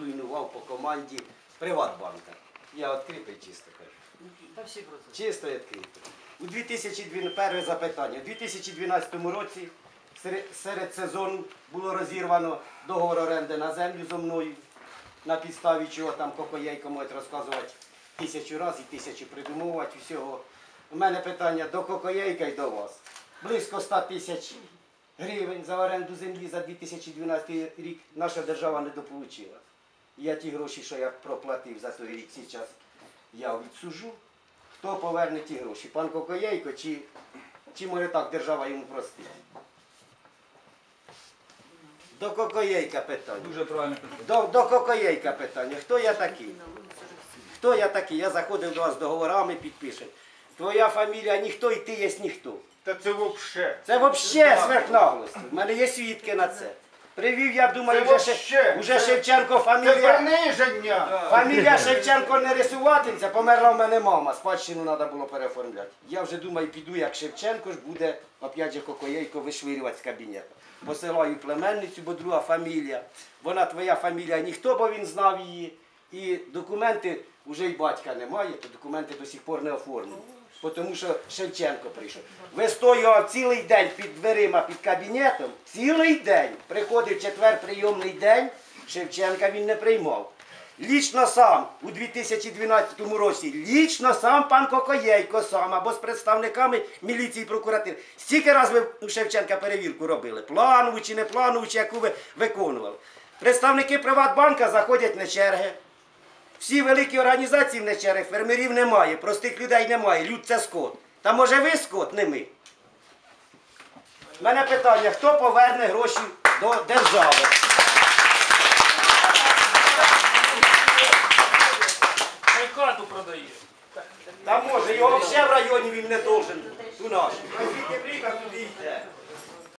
зруйнував по команді Приватбанка. Я відкритий чисто кажу. Чисто і відкрито. У 2012, перше запитання. У 2012 році серед, сезону було розірвано договор оренди на землю зо мною. На підставі чого там Кокоєйко може розказувати тисячу разів і тисячу придумувати всього. У мене питання до Кокоєйка і до вас. Близько 100 тисяч гривень за оренду землі за 2012 рік наша держава не дополучила. Я ті гроші, що я проплатив за той рік зараз, я відсужу. Хто поверне ті гроші? Пан Кокоєйко чи, чи може так держава йому простить? До Кокоєйка питання. Дуже правильно питання. До, до Кокоєйка питання. Хто я такий? Хто я такий? Я заходив до вас з договорами, підпише. Твоя фамілія ніхто і ти є ніхто. Та це вообще. Це взагалі сверхнаглость. У мене є свідки на це. Привів, я думаю, Це вже, вообще. вже Це- Шевченко Це фамілія. приниження. Фамілія Шевченко не рисуватиметься, померла в мене мама, спадщину треба було переоформляти. Я вже думаю, піду, як Шевченко ж буде, опять же, Кокоєйко вишвирювати з кабінету. Посилаю племенницю, бо друга фамілія. Вона твоя фамілія, ніхто, бо він знав її. І документи вже й батька немає, то документи до сих пор не оформлені. Тому що Шевченко прийшов. Вистоював цілий день під дверима, під кабінетом, цілий день. Приходив четвер прийомний день, Шевченка він не приймав. Лічно сам у 2012 році, лічно сам пан Кокоєйко сам або з представниками міліції і прокуратури. Стільки раз ви у Шевченка перевірку робили, планову чи не планову, чи яку ви виконували. Представники Приватбанка заходять на черги. Всі великі організації в на черги, фермерів немає, простих людей немає, люд це скот. Та може ви скот, не ми. У мене питання, хто поверне гроші до держави? Хай хату продає. Та може, його взагалі в районі він не должен. У нас. Тільки приїхав туди йде.